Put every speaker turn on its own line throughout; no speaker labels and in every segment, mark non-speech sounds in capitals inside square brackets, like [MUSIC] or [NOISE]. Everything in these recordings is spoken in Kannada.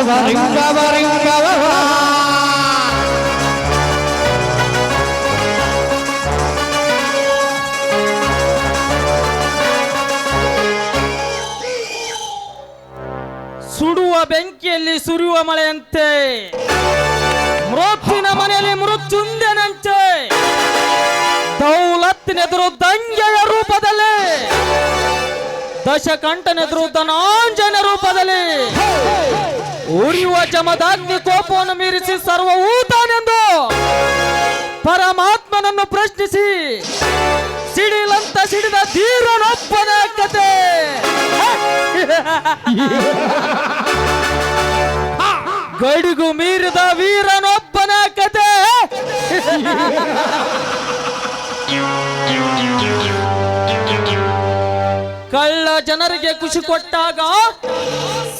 ರಿಂಗವ ರಿಂಗವ
ಸುಡುವ ಬೆಂಕಿಯಲ್ಲಿ ಸುರಿಯುವ ಮಳೆಯಂತೆ ಮೃತ್ಯುವಿನ ಮನೆಯಲ್ಲಿ ಮೃತ್ಯುಂಜನಂತೆ ದೌಲತ್ತಿನೆದುರು ದಂಗೆಯ ರೂಪದಲ್ಲಿ ದಶಕಂಠನೆದುರು ಧನಾಂಜನ ರೂಪದಲ್ಲಿ ಉರಿಯುವ ಜಮದಾಗ್ನಿ ಕೋಪವನ್ನು ಮೀರಿಸಿ ಸರ್ವ ಊತಾನೆಂದು ಪರಮಾತ್ಮನನ್ನು ಪ್ರಶ್ನಿಸಿ, ಸಿಡಿಲಂತ ಸಿಡಿದ ಧೀರನೊಪ್ಪನ ಕತೆ ಗಡಿಗು ಮೀರಿದ ವೀರನೊಬ್ಬನ ಕತೆ ಕಳ್ಳ ಜನರಿಗೆ ಖುಷಿ ಕೊಟ್ಟಾಗ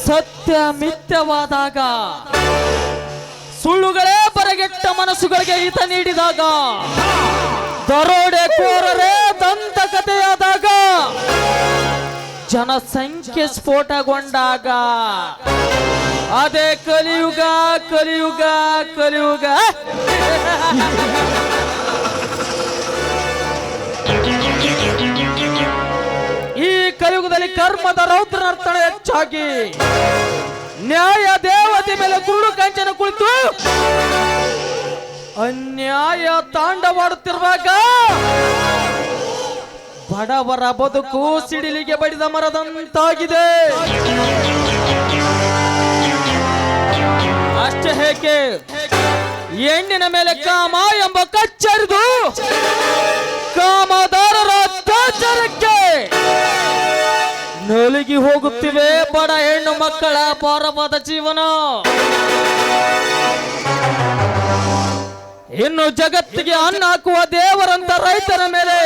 ಸತ್ಯ ಮಿಥ್ಯವಾದಾಗ ಸುಳ್ಳುಗಳೇ ಬರಗೆಟ್ಟ ಮನಸ್ಸುಗಳಿಗೆ ಹಿತ ನೀಡಿದಾಗ ದರೋಡೆ ಕೋರರೇ ದಂತ ಜನಸಂಖ್ಯೆ ಸ್ಫೋಟಗೊಂಡಾಗ ಅದೇ ಕಲಿಯುಗ ಕಲಿಯುಗ ಕಲಿಯುಗ. [LAUGHS] ಕಲಿಯುಗದಲ್ಲಿ ಕರ್ಮದ ರೌದ್ರ ನರ್ತನ ಹೆಚ್ಚಾಗಿ. ನ್ಯಾಯ ದೇವತೆ ಮೇಲೆ ಗುರುಡು ಕಂಚನ ಕುಳಿತು ಅನ್ಯಾಯ ತಾಂಡವಾಡುತ್ತಿರುವಾಗ ಬಡವರ ಬದುಕು ಸಿಡಿಲಿಗೆ ಬಡಿದ ಮರದಂತಾಗಿದೆ. ಅಷ್ಟೇ ಹೇಗೆ? ಹೆಣ್ಣಿನ ಮೇಲೆ ಕಾಮ ಎಂಬ ಕಚ್ಚರಿದು ಕಾಮದಾರರ ನಲುಗಿ ಹೋಗುತ್ತಿವೆ ಬಡ ಹೆಣ್ಣು ಮಕ್ಕಳ ಪಾರವಾದ ಜೀವನ. ಇನ್ನು ಜಗತ್ತಿಗೆ ಅನ್ನ ಹಾಕುವ ದೇವರಂತ ರೈತರ ಮೇಲೆ.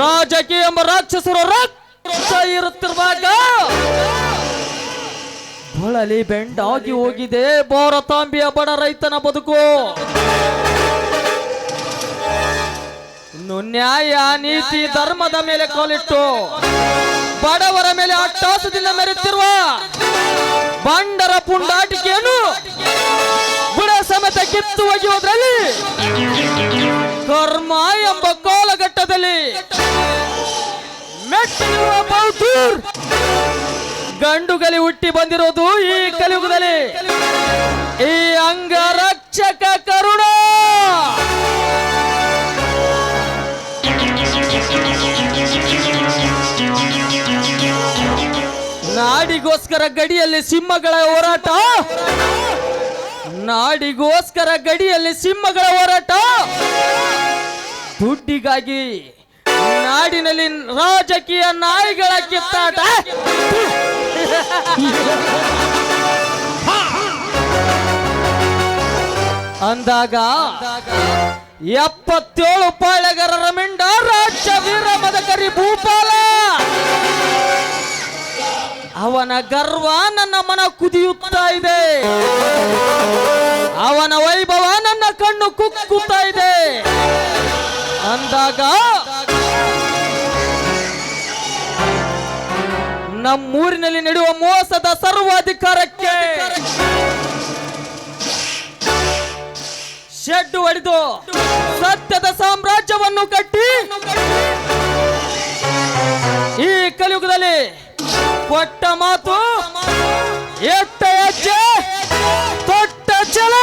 ರಾಜಕೀಯ ಎಂಬ ರಾಕ್ಷಸರು ರಕ್ತ ಇರುತ್ತಿರುವಾಗ ಬಳಲಿ ಬೆಂಡಾಗಿ ಹೋಗಿದೆ. ಭಾರತಾಂಬಿಯ ಬಡ ರೈತನ ಬದುಕು. ಇನ್ನು ನ್ಯಾಯ, ನೀತಿ, ಧರ್ಮದ ಮೇಲೆ ಕೋಲಿಟ್ಟು ಬಡವರ ಮೇಲೆ ಅಟ್ಟಾಸದಿಂದ ಮೆರೆತಿರುವ ಬಂಡರ ಪುಂಡಾಟಿಕೆಯನ್ನು ಬುಡ ಸಮೇತ ಕಿತ್ತು ಒಗೆಯುವುದರಲ್ಲಿ ಕರ್ಮ ಎಂಬ ಕೋಲಘಟ್ಟದಲ್ಲಿ ಮೆಟ್ಟಿರುವ ಗಂಡುಗಲಿ ಹುಟ್ಟಿ ಬಂದಿರೋದು ಈ ಕಲಿಯುಗದಲ್ಲಿ. ಈ ಅಂಗರಕ್ಷಕ ಕರುಣ! ನಾಡಿಗೋಸ್ಕರ ಗಡಿಯಲ್ಲಿ ಸಿಂಹಗಳ ಹೋರಾಟ. ನಾಡಿಗೋಸ್ಕರ ಗಡಿಯಲ್ಲಿ ಸಿಂಹಗಳ ಹೋರಾಟ. ದುಡ್ಡಿಗಾಗಿ ನಾಡಿನಲ್ಲಿ ರಾಜಕೀಯ ನಾಯಿಗಳ ಕಿತ್ತಾಟ. ಅಂದಾಗ ಎಪ್ಪತ್ತೇಳು ಪಾಳೆಗಾರರ ಮಿಂಡ ರಾಜ್ಯ ವೀರ ಮದಕರಿ ಭೂಪಾಲ. ಅವನ ಗರ್ವ ನನ್ನ ಮನ ಕುದಿಯುತ್ತಾ ಇದೆ. ಅವನ ವೈಭವ ನನ್ನ ಕಣ್ಣು ಕುಕ್ಕುತ್ತಾ ಇದೆ. ಅಂದಾಗ ನಮ್ಮೂರಿನಲ್ಲಿ ನಡೆಯುವ ಮೋಸದ ಸರ್ವಾಧಿಕಾರಕ್ಕೆ ಶೆಡ್ ಹೊಡೆದು ಸತ್ಯದ ಸಾಮ್ರಾಜ್ಯವನ್ನು ಕಟ್ಟಿ ಈ ಕಲಿಯುಗದಲ್ಲಿ ಕೊಟ್ಟ ಮಾತು ಎಟ್ಟ ಹೆಜ್ಜೆ, ತೊಟ್ಟ ಚಲ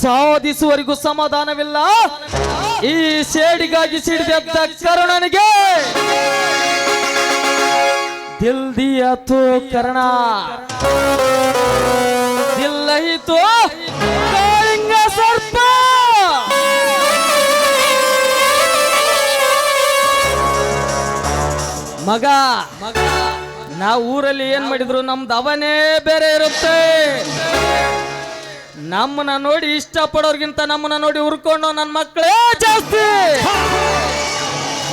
ಸಾಧಿಸುವರಿಗೂ ಸಮಾಧಾನವಿಲ್ಲ. ಈ ಸೇಡಿಗಾಗಿ ಸಿಡಿದೆದ್ದ ಕರುಣನಿಗೆ ದಿಲ್ ದಿಯಾ ತೋ ಕರ್ಣ. ದಿಲ್ ಮಗ ಮಗ, ನಾವು ಊರಲ್ಲಿ ಏನ್ ಮಾಡಿದ್ರು ನಮ್ದು ಅವನೇ ಬೇರೆ ಇರುತ್ತೆ. ನಮ್ಮನ್ನ ನೋಡಿ ಇಷ್ಟ ಪಡೋರ್ಗಿಂತ ನಮ್ಮನ್ನ ನೋಡಿ ಉರ್ಕೊಂಡು ನನ್ನ ಮಕ್ಕಳೇ ಜಾಸ್ತಿ.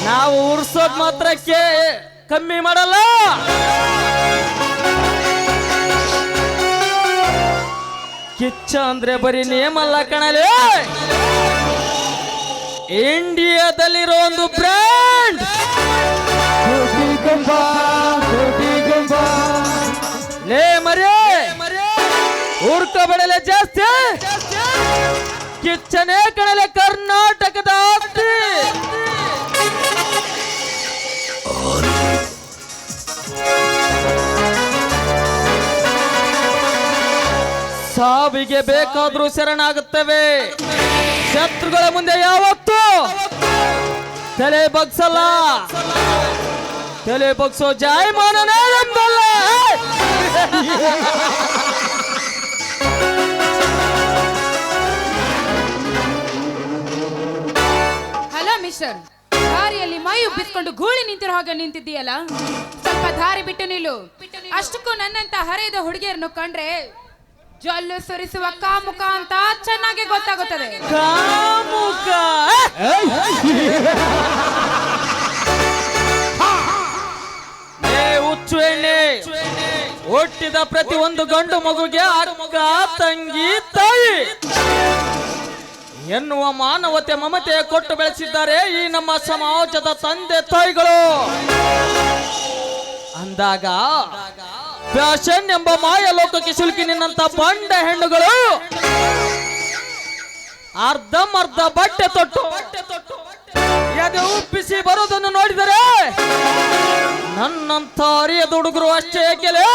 ನಾವು ಉರ್ಸೋದ್ ಮಾತ್ರಕ್ಕೆ ಕಮ್ಮಿ ಮಾಡಲ್ಲ. ಕಿಚ್ಚ ಅಂದ್ರೆ ಬರೀ ನೇಮಲ್ಲ ಕಣಲೆ. ಇಂಡಿಯಾದಲ್ಲಿರೋ ಒಂದು ಬ್ರ್ಯಾಂಡ್. ಲೇ ಮರೇ ಊರ್ಕ ಬೆಳೆಲೆ ಜಾಸ್ತಿ! ಕಿಚ್ಚನೆ ಕಣಲೆ ಕರ್ನಾಟಕದ ಆಸ್ತಿ! ಸಾವಿಗೆ ಬೇಕಾದ್ರೂ ಶರಣಾಗುತ್ತವೆ. ಶತ್ರುಗಳ ಮುಂದೆ ಯಾವತ್ತು ತಲೆ ಬಗ್ಸಲ್ಲ. ತಲೆ ಬಗ್ಸೋ ಮನೋ ಎಂಬಲ್ಲ
ಹಲೋ ಮಿಸ್ಟರ್ ದಾರಿಯಲ್ಲಿ ಮೈ ಉಬ್ಬಿಸ್ಕೊಂಡು ಗೂಳಿ ನಿಂತಿರೋ ಹಾಗೆ ನಿಂತಿದ್ದೀಯಲ್ಲ? ಸ್ವಲ್ಪ ದಾರಿ ಬಿಟ್ಟು ನಿಲ್ಲು. ಅಷ್ಟಕ್ಕೂ ನನ್ನಂತ ಹರೆಯದ ಹುಡುಗಿಯರನ್ನು ಕಂಡ್ರೆ ಜೊಲ್ಲು ಸುರಿಸುವ ಕಾಮುಕ ಅಂತ ಚೆನ್ನಾಗಿ ಗೊತ್ತಾಗುತ್ತದೆ.
ಕಾಮುಕ. ಹುಟ್ಟಿದ ಪ್ರತಿ ಒಂದು ಗಂಡು ಮಗುಗೆ ಅಕ್ಕ, ತಂಗಿ, ತಾಯಿ. ಎನ್ನುವ ಮಾನವತೆ ಮಮತೆ ಕೊಟ್ಟು ಬೆಳೆಸಿದ್ದಾರೆ ಈ ನಮ್ಮ ಸಮಾಜದ ತಂದೆ ತಾಯಿಗಳು. ಅಂದಾಗ ಫ್ಯಾಷನ್ ಎಂಬ ಮಾಯ ಲೋಕಕ್ಕೆ ಸಿಲುಕಿ ನಿನ್ನಂತ ಬಂಡ ಹೆಣ್ಣುಗಳು ಅರ್ಧಂಬರ್ಧ ಬಟ್ಟೆ ತೊಟ್ಟು, ಎದೆ ಉಪ್ಪಿಸಿ ಬರೋದನ್ನು ನೋಡಿದರೆ ನನ್ನಂತ ಅರಿಯ ಹುಡುಗರು ಅಷ್ಟೇ ಕೆಲೆ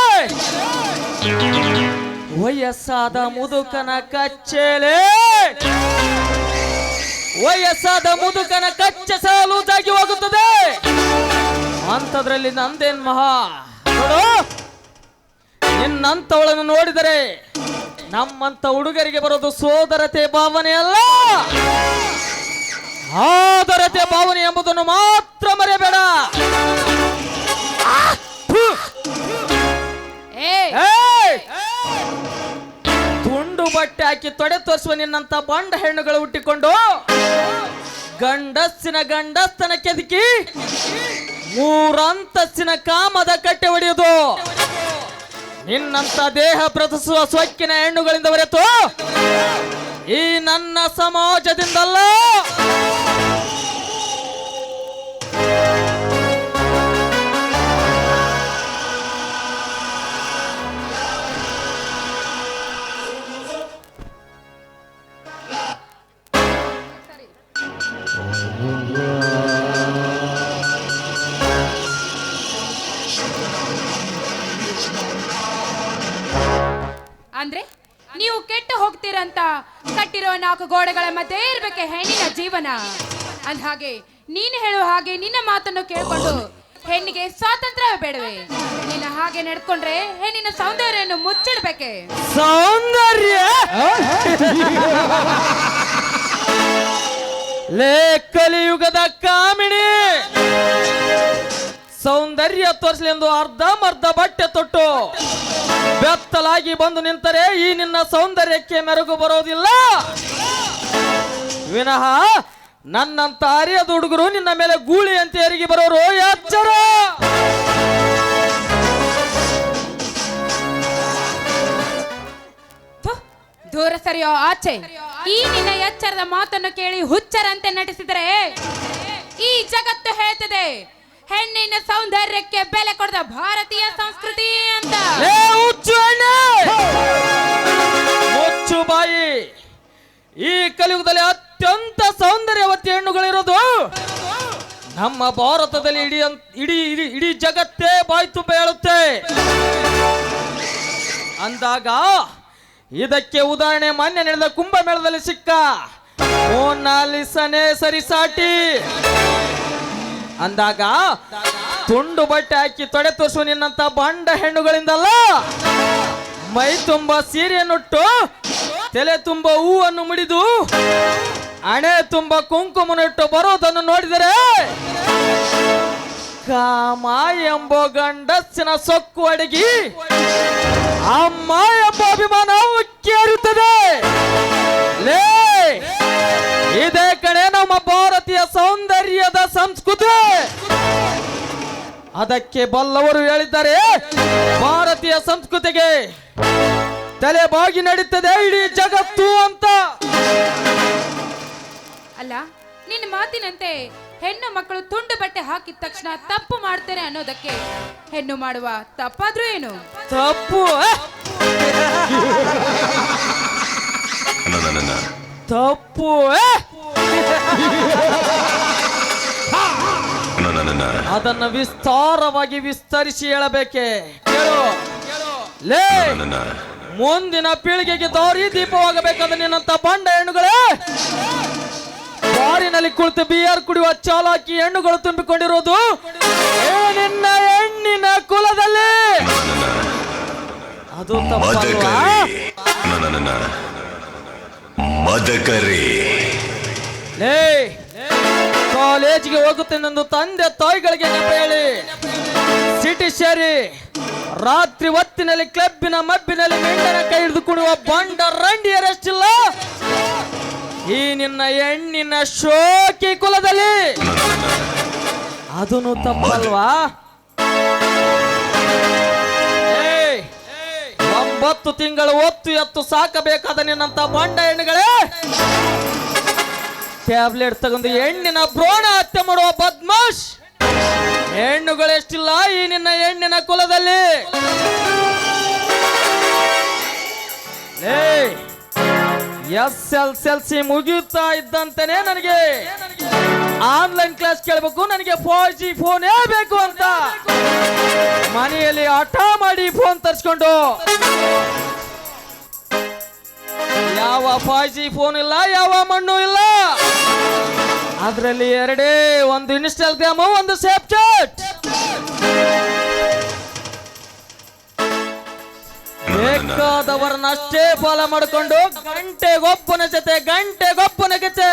ವಯಸ್ಸಾದ ಮುದುಕನ ಕಚ್ಚೇಲೆ? ವಯಸ್ಸಾದ ಮುದುಕನ ಕಚ್ಚೆ ಸಾಲು ತಾಗಿ ಹೋಗುತ್ತದೆ. ಅಂಥದ್ರಲ್ಲಿ ನಂದೇನ್ ಮಹಾ? ನೋಡು. ನಿನ್ನಂತವಳನ್ನು ನೋಡಿದರೆ ನಮ್ಮಂತ ಹುಡುಗರಿಗೆ ಬರೋದು ಸೋದರತೆ ಭಾವನೆ ಅಲ್ಲ. ಆದರತೆ ಭಾವನೆ ಎಂಬುದನ್ನು ಮಾತ್ರ ಮರೆಯಬೇಡ. ಬಟ್ಟೆ ಹಾಕಿ ತೊಡೆ ತೋರಿಸುವ ನಿನ್ನಂತ ಬಂಡ ಹೆಣ್ಣುಗಳು ಹುಟ್ಟಿಕೊಂಡು ಗಂಡಸ್ಸಿನ ಗಂಡಸ್ತನ ಕೆದಕಿ ಮೂರಂತಸ್ಸಿನ ಕಾಮದ ಕಟ್ಟೆ ಒಡೆಯುವುದು ನಿನ್ನಂತ ದೇಹ ಪ್ರದರ್ಶಿಸುವ ಸೊಕ್ಕಿನ ಹೆಣ್ಣುಗಳಿಂದ ಬರೆತು ಈ ನನ್ನ ಸಮಾಜದಿಂದಲ್ಲ
ಜೀವನ ಅಂದ ಹಾಗೆ ನೀನು ಹೇಳುವ ಹಾಗೆ ನಿನ್ನ ಮಾತನ್ನು ಕೇಳ್ಕೊಂಡು ಹೆಣ್ಣಿಗೆ ಸ್ವಾತಂತ್ರ್ಯ ಬೇಡವೆ. ನಿನ್ನ ಹಾಗೆ ನಡ್ಕೊಂಡ್ರೆ ಹೆಣ್ಣಿನ ಸೌಂದರ್ಯವನ್ನು ಮುಚ್ಚಿಡ್ಬೇಕೆ.
ಸೌಂದರ್ಯ? ಲೇ ಕಲಿಯುಗದ ಕಾಮಿಣಿ. ಸೌಂದರ್ಯ ತೋರಿಸಲಿ ಎಂದು ಮರ್ಧ ಬಟ್ಟೆ ತೊಟ್ಟು ಬೆತ್ತಲಾಗಿ ಬಂದು ನಿಂತರೆ ಈ ನಿನ್ನ ಸೌಂದರ್ಯಕ್ಕೆ ಮೆರುಗು ಬರೋದಿಲ್ಲ. ವಿನಃ ನನ್ನಂತ ಅರಿಯದ ಹುಡುಗರು ನಿನ್ನ ಮೇಲೆ ಗೂಳಿ ಅಂತ ಏರಿಗೆ ಬರೋರು ಎಚ್ಚರ.
ದೂರ ಸರಿಯೋ ಆಚೆ. ಈ ನಿನ್ನ ಎಚ್ಚರದ ಮಾತನ್ನು ಕೇಳಿ ಹುಚ್ಚರಂತೆ ನಟಿಸಿದರೆ ಈ ಜಗತ್ತು ಹೇಳ್ತದೆ ಹೆಣ್ಣಿನ ಸೌಂದರ್ಯಕ್ಕೆ ಬೆಲೆ ಕೊಡದ ಭಾರತೀಯ ಸಂಸ್ಕೃತಿ ಅಂತ.
ಹುಚ್ಚು ಮುಚ್ಚು ಬಾಯಿ. ಈ ಕಲಿಯುಗದಲ್ಲಿ ಅತ್ಯಂತ ಸೌಂದರ್ಯವತಿ ಹೆಣ್ಣುಗಳಿರೋದು. ನಮ್ಮ ಭಾರತದಲ್ಲಿ ಇಡೀ ಇಡೀ ಇಡೀ ಇಡೀ ಜಗತ್ತೇ ಬಾಯಿ ತುಂಬ ಹೇಳುತ್ತೆ ಅಂದಾಗ ಇದಕ್ಕೆ ಉದಾಹರಣೆ ಮಾನ್ಯ ನಡೆದ ಕುಂಭಮೇಳದಲ್ಲಿ ಸಿಕ್ಕ. ಮೋನಾಲಿಸನೇ ಸರಿಸಾಟಿ ಅಂದಾಗ ತುಂಡು ಬಟ್ಟೆ ಹಾಕಿ ತೊಡೆ ತೋರಿಸುವ ನಿನ್ನಂತ ಬಂಡ ಹೆಣ್ಣುಗಳಿಂದಲ್ಲ. ಮೈ ತುಂಬ ಸೀರೆಯನ್ನುಟ್ಟು, ತಲೆ ತುಂಬ ಹೂವನ್ನು ಮುಡಿದು ಹಣೆ ತುಂಬ ಕುಂಕುಮನಿಟ್ಟು ಬರೋದನ್ನು ನೋಡಿದರೆ ಕಾಮ ಎಂಬ ಗಂಡಸ್ಸಿನ ಸೊಕ್ಕು ಅಡಗಿ ಅಮ್ಮ ಎಂಬ ಅಭಿಮಾನ ಕೇರುತ್ತದೆ. ಲೇ, ಇದೇ ಕಡೆ ನಮ್ಮ ಭಾರತೀಯ ಸೌಂದರ್ಯದ ಸಂಸ್ಕೃತಿ. ಅದಕ್ಕೆ ಬಲ್ಲವರು ಹೇಳಿದ್ದಾರೆ, ಭಾರತೀಯ ಸಂಸ್ಕೃತಿಗೆ ತಲೆ ಬಾಗಿ ನಡೀತದೆ ಇಡೀ ಜಗತ್ತು ಅಂತ.
ಅಲ್ಲ ನಿನ್ನ ಮಾತಿನಂತೆ ಹೆಣ್ಣು ಮಕ್ಕಳು ತುಂಡು ಬಟ್ಟೆ ಹಾಕಿದ ತಕ್ಷಣ ತಪ್ಪು ಮಾಡ್ತೇನೆ ಅನ್ನೋದಕ್ಕೆ ಹೆಣ್ಣು ಮಾಡುವ ತಪ್ಪಾದ್ರೂ ಏನು?
ತಪ್ಪು? ತಪ್ಪು? ಅದನ್ನ ವಿಸ್ತಾರವಾಗಿ ವಿಸ್ತರಿಸಿ ಹೇಳಬೇಕೆ. ಕೇಳು. ಲೇ ಮುಂದಿನ ಪೀಳಿಗೆಗೆ ದಾರಿ ದೀಪವಾಗಬೇಕಂದ್ರೆ ನಿನ್ನಂತ ಬಂಡ ಹೆಣ್ಣುಗಳೇ. ಬಾರಿನಲ್ಲಿ ಕುಳಿತು ಬಿಯರ್ ಕುಡಿಯುವ ಚಾಲಾಕಿ ಹೆಣ್ಣುಗಳು ತುಂಬಿಕೊಂಡಿರುವುದು. ಏ ನಿನ್ನ ಹೆಣ್ಣಿನ ಕುಲದಲ್ಲಿ. ಅದು
ಮದಕರಿ.
ಲೇ ಕಾಲೇಜಿಗೆ ಹೋಗುತ್ತೇನೆಂದು ತಂದೆ ತಾಯಿಗಳಿಗೆ ನೆಪ ಹೇಳಿ. ಸಿಟಿ ಸೇರಿ ರಾತ್ರಿ ಹೊತ್ತಿನಲ್ಲಿ ಕ್ಲಬ್ಬಿನ ಮಬ್ಬಿನಲ್ಲಿ ಮೆಂಡನ ಕೈ ಹಿಡಿದು ಕುಡುವ ಬಂಡ ನಿನ್ನ ಹೆಣ್ಣಿನ ಶೋಕಿ ಕುಲದಲ್ಲಿ. ಅದನ್ನು ತಪ್ಪಲ್ವಾ? ಒಂಬತ್ತು ತಿಂಗಳು ಒತ್ತು ಎತ್ತು ಸಾಕಬೇಕಾದ ನಿನ್ನಂತ ಬಂಡ ಹೆಣ್ಣುಗಳೇ ಟ್ಯಾಬ್ಲೆಟ್ ತಗೊಂಡು ಹೆಣ್ಣಿನ ಭ್ರೋಣ ಹತ್ಯೆ ಮಾಡುವ ಬದ್ಮಾಶ್. ಹೆಣ್ಣುಗಳೆಷ್ಟಿಲ್ಲ ಈ ನಿನ್ನ ಹೆಣ್ಣಿನ ಕುಲದಲ್ಲಿ. ಎಸ್ ಎಲ್ ಎಲ್ ಸಿ ಮುಗಿಯುತ್ತಾ ಇದ್ದಂತೆನೆ ನನಗೆ. ಆನ್ಲೈನ್ ಕ್ಲಾಸ್ ಕೇಳಬೇಕು, ನನಗೆ ಫೋರ್ ಜಿ ಫೋನೇ ಬೇಕು ಅಂತ. ಮನೆಯಲ್ಲಿ ಹಠ ಮಾಡಿ ಫೋನ್ ತರಿಸ್ಕೊಂಡು. ಯಾವ ಫೈವ್ ಜಿ ಫೋನ್ ಇಲ್ಲ, ಯಾವ ಮಣ್ಣು ಇಲ್ಲ. ಅದರಲ್ಲಿ ಎರಡೇ ಒಂದು ಇನ್ಸ್ಟಾಗ್ರಾಮ್ ಒಂದು ಸ್ನ್ಯಾಪ್ಚಾಟ್ ಬೇಕಾದವರನ್ನ ಫಾಲ ಮಾಡಿಕೊಂಡು ಗಂಟೆಗೊಬ್ಬನ ಜೊತೆ ಗಂಟೆಗೊಬ್ಬನ ಜೊತೆ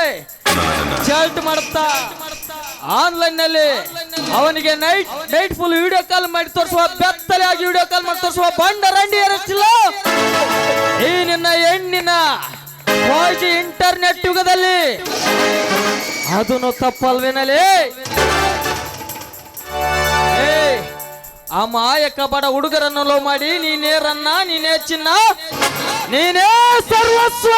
ಚಾಟ್ ಮಾಡುತ್ತಾ? ಆನ್ಲೈನ್ನಲ್ಲಿ ಅವನಿಗೆ night night full video call ಮಾಡಿ ತೋರಿಸುವ ಬೆತ್ತಲೆ ಆಗಿ ವಿಡಿಯೋ ಕಾಲ್ ಮಾಡಿ ತೋರಿಸುವ ಬಂಡ ರಂಡಿ ಎರಚಿಲ್ಲ ಈ ನಿನ್ನ ಹೆಣ್ಣಿನ ಇಂಟರ್ನೆಟ್ ಯುಗದಲ್ಲಿ. ಅದನ್ನು ತಪ್ಪಲ್ವೇನಲೇ? ಆ ಮಾಯಕ ಬಡ ಹುಡುಗರನ್ನು ಲೋ ಮಾಡಿ, ನೀನೇ ರನ್ನ, ನೀನೇ ಚಿನ್ನ, ನೀನೇ ಸರ್ವಸ್ವ.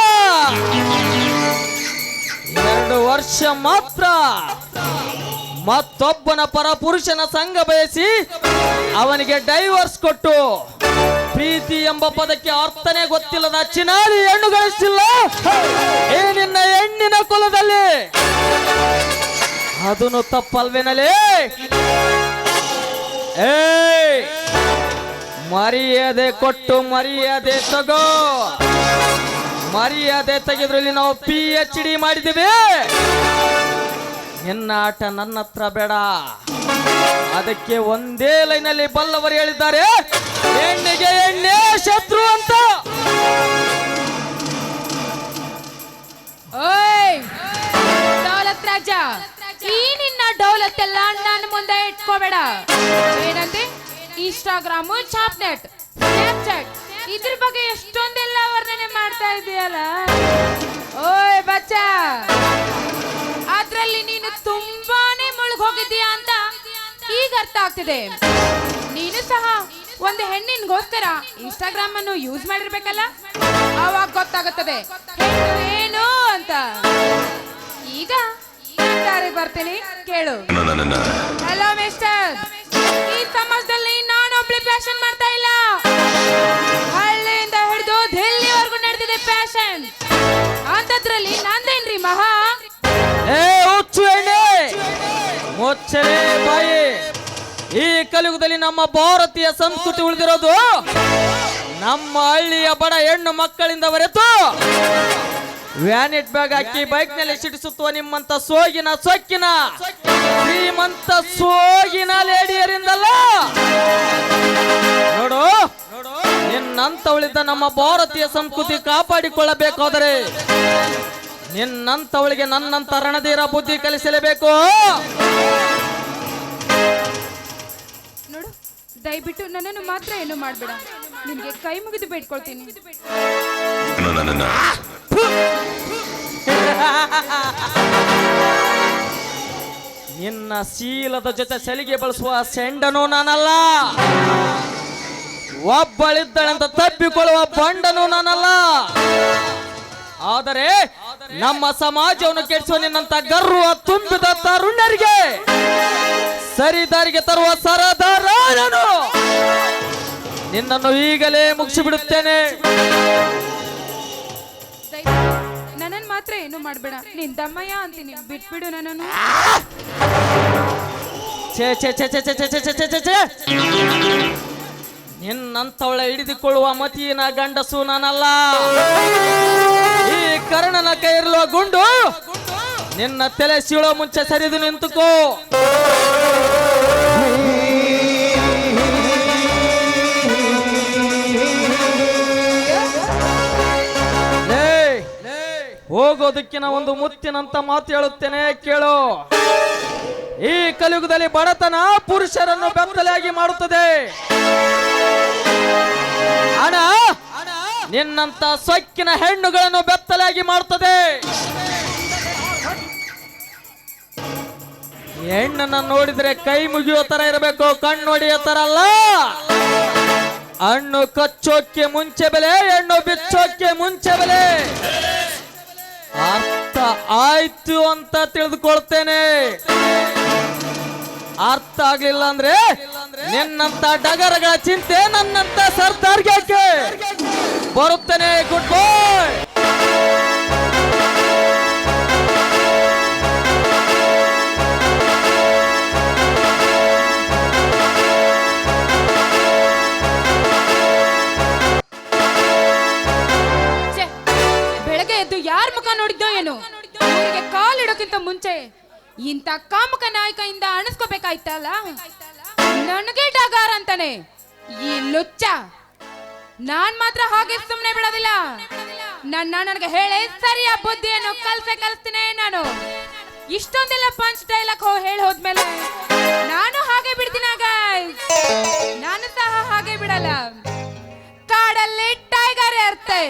ಎರಡು ವರ್ಷ ಮಾತ್ರ. ಮತ್ತೊಬ್ಬನ ಪರ ಪುರುಷನ ಸಂಘ ಬಯಸಿ ಅವನಿಗೆ ಡೈವರ್ಸ್ ಕೊಟ್ಟು ಪ್ರೀತಿ ಎಂಬ ಪದಕ್ಕೆ ಅರ್ಥನೇ ಗೊತ್ತಿಲ್ಲದ ಚಿನಾರಿ ಹೆಣ್ಣು ಗಳಿಸಿಲ್ಲ. ಏ ನಿನ್ನ ಹೆಣ್ಣಿನ ಕುಲದಲ್ಲಿ. ಅದನ್ನು ತಪ್ಪಲ್ವೇನಲೇ? ಏಯ್! ಮರ್ಯಾದೆ ಕೊಟ್ಟು ಮರ್ಯಾದೆ ತಗೋ! ಮರ್ಯಾದೆ ತೆಗೆದ್ರಲ್ಲಿ ನಾವು ಪಿ ಎಚ್ ಡಿ ಮಾಡಿದ್ದೀವಿ! ನಿನ್ನ ಆಟ ನನ್ನ ಹತ್ರ ಬೇಡ. ಅದಕ್ಕೆ ಒಂದೇ ಲೈನಲ್ಲಿ ಬಲ್ಲವರು ಹೇಳಿದ್ದಾರೆ ಹೆಣ್ಣಿಗೆ ಎಣ್ಣೆ ಶತ್ರು ಅಂತ!
ಓಯ್! ದೌಲತ್ ರಾಜ ಈ ನಿನ್ನ ಡೌಲತ್ ಎಲ್ಲ ನನ್ನ ಮುಂದೆ ಇಟ್ಕೋಬೇಡ. ಏನಂತೆ ಇನ್ಸ್ಟಾಗ್ರಾಮ್ ಚಾಪ್ನೆಟ್ ಸ್ನ್ಯಾಪ್ಚಾಟ್ ಇದ್ರ ಬಗ್ಗೆ ಎಷ್ಟೊಂದೆಲ್ಲ ವರ್ಣನೆ ಮಾಡ್ತಾ ಇದೆಯಲ್ಲ? ಓಯ್, ಬಚ್ಚ. ಅದ್ರಲ್ಲಿ ನೀನು ತುಂಬಾನೇ ಮುಳುಗ್ ಹೋಗಿದ್ದೀಯಾ ಅಂತ ಈಗ ಅರ್ಥ ಆಗ್ತಿದೆ. ನೀನು ಸಹ ಒಂದು ಹೆಣ್ಣಿನ್ಗೋಸ್ಕರ ಇನ್ಸ್ಟಾಗ್ರಾಮ್ ಅನ್ನು ಯೂಸ್ ಮಾಡಿರ್ಬೇಕಲ್ಲ? ಅವಾಗ ಗೊತ್ತಾಗುತ್ತದೆ. ಏನು ಅಂತ. ಈಗ ನಾನ್ ದಾರಿಗೆ ಬರ್ತೀನಿ? ಕೇಳು. ಹಲೋ ಮಿಸ್ಟರ್ ಈ ಸಮಾಜದಲ್ಲಿ ನಾನೊಬ್ಳಿ ಫ್ಯಾಷನ್ ಮಾಡ್ತಾ ಇಲ್ಲ. ಹಳ್ಳಿಯಿಂದ ಹಿಡಿದು ದಿಲ್ಲಿವರೆಗೂ ನಡೆದಿದೆ ಫ್ಯಾಷನ್ ಅಂತದ್ರಲ್ಲಿ ನಂದೇನ್ರಿ ಮಹಾ?
ಏ ಹುಚ್ಚು ಎಣ್ಣೆ! ಮುಚ್ಚಲೇ ಬಾಯಿ. ಈ ಕಲಿಯುಗದಲ್ಲಿ ನಮ್ಮ ಭಾರತೀಯ ಸಂಸ್ಕೃತಿ ಉಳಿದಿರೋದು ನಮ್ಮ ಹಳ್ಳಿಯ ಬಡ ಹೆಣ್ಣು ಮಕ್ಕಳಿಂದ ಹೊರೆತು ವ್ಯಾನಿಟ್ ಬ್ಯಾಗ್ ಹಾಕಿ ಬೈಕ್ನಲ್ಲಿ ಸಿಡಿಸುತ್ತುವ ನಿಮ್ಮಂತ ಸೋಗಿನ ಸೊಕ್ಕಿನ. ಶ್ರೀಮಂತ ಸೋಗಿನ ಲೇಡಿಯರಿಂದಲ್ಲ. ನೋಡು ನಿನ್ನಂತವಳಿದ್ದ ನಮ್ಮ ಭಾರತೀಯ ಸಂಸ್ಕೃತಿ ಕಾಪಾಡಿಕೊಳ್ಳಬೇಕಾದರೆ ನಿನ್ನಂತವಳಿಗೆ ನನ್ನಂತ ರಣಧೀರ ಬುದ್ಧಿ ಕಲಿಸಲೇಬೇಕು.
ನೋಡು ದಯವಿಟ್ಟು ನನ್ನನ್ನು ಮಾತ್ರ ಏನು ಮಾಡಬೇಡ. ನಿಮಗೆ ಕೈ ಮುಗಿದು ಬೇಡ್ಕೊಳ್ತೀನಿ. [LAUGHS]
ನಿನ್ನ ಶೀಲದ ಜೊತೆ ಸಲಿಗೆ ಬಳಸುವ ಸೆಂಡನು ನಾನಲ್ಲ. ಒಬ್ಬಳಿದ್ದಳಂತ ತಪ್ಪಿಕೊಳ್ಳುವ ಬಂಡನು ನಾನಲ್ಲ. ಆದರೆ ನಮ್ಮ ಸಮಾಜವನ್ನು ಕೆಡಿಸುವ ನಿನ್ನಂತ ಗರ್ವ ತುಂಬಿದ ತರುಣರಿಗೆ ಸರಿ ದಾರಿಗೆ ತರುವ ಸರದಾರ ನಾನು ನಿನ್ನನ್ನು ಈಗಲೇ ಮುಗಿಸಿಬಿಡುತ್ತೇನೆ.
ಮಾತ್ರ ಏನು ಮಾಡ್ಬೇಡ. ನಿನ್ ದಮ್ಮಯ್ಯ ಅಂತೀನಿ. ಬಿಟ್ಬಿಡು ನನ್ನನ್ನು.
ಛೇ ನಿನ್ನಂತವಳ ಹಿಡಿದುಕೊಳ್ಳುವ ಮತಿಯಿನ ಗಂಡಸು ನಾನಲ್ಲ. ಈ ಕರ್ಣನ ಕೈ ಇರಲುವ ಗುಂಡು. ನಿನ್ನ ತಲೆ ಸೀಳೋ ಮುಂಚೆ ಸರಿದು ನಿಂತುಕೋ. ಹೋಗೋದಕ್ಕಿನ ಒಂದು ಮುತ್ತಿನಂತ ಮಾತು ಹೇಳುತ್ತೇನೆ, ಕೇಳು. ಈ ಕಲಿಯುಗದಲ್ಲಿ ಬಡತನ ಪುರುಷರನ್ನು ಬೆತ್ತಲೆಯಾಗಿ ಮಾಡುತ್ತದೆ. ಹಣ ನಿನ್ನಂತ ಸೊಕ್ಕಿನ ಹೆಣ್ಣುಗಳನ್ನು ಬೆತ್ತಲೆಯಾಗಿ ಮಾಡುತ್ತದೆ. ಹೆಣ್ಣನ್ನ ನೋಡಿದ್ರೆ ಕೈ ಮುಗಿಯೋ ತರ ಇರಬೇಕು, ಕಣ್ಣು ಹೊಡೆಯೋ ತರ ಅಲ್ಲ. ಹಣ್ಣು ಕಚ್ಚೋಕ್ಕೆ ಮುಂಚೆ ಬೆಲೆ, ಹೆಣ್ಣು ಬಿಚ್ಚೋಕ್ಕೆ ಮುಂಚೆ ಬೆಲೆ. ಅರ್ಥ ಆಯ್ತು ಅಂತ ತಿಳಿದುಕೊಳ್ತೇನೆ. ಅರ್ಥ ಆಗ್ಲಿಲ್ಲ ಅಂದ್ರೆ ನಿನ್ನಂತ ಡಗರಗಳ ಚಿಂತೆ ನನ್ನಂತ ಸರ್ದಾರ್ಗೆ ಬರುತ್ತೇನೆ, ಗುಡ್ ಬಾಯ್.
ನೋಡಿದ್ದೋ ಏನು? ಅವರಿಗೆ ಕಾಲಿಡೋಕ್ಕಿಂತ ಮುಂಚೆ ಇಂಥ ಕಾಮಕ ನಾಯಕಯಿಂದ ಅಣಿಸ್ಕೋಬೇಕಾಯ್ತಲ್ಲ? ನನಗೆ ಡಗಾರ ಅಂತಾನೆ. ಈ ಲುಚ್ಚ. ನಾನ್ ಮಾತ್ರ ಹಾಗೆ ಸುಮ್ಮನೆ ಬಿಡೋದಿಲ್ಲ. ನನ್ನ ನನಗೆ ಹೇಳಿ ಸರಿಯ ಬುದ್ಧಿಯನ್ನು ಕಲ್ಸೆ ಕಲಿಸ್ತೀನಿ ನಾನು. ಇಷ್ಟೊಂದೆಲ್ಲ ಪಂಚ್ ಡೈಲಾಗ್ ಹೇಳಿ ಹೋದ್ಮೇಲೆ ನಾನು ಹಾಗೆ ಬಿಡ್ತೀನ. ನಾನು ಸಹ ಹಾಗೆ ಬಿಡಲ್ಲ. ಕಾಡಲ್ಲಿ ಟೈಗರ್ ಇರುತ್ತೆ.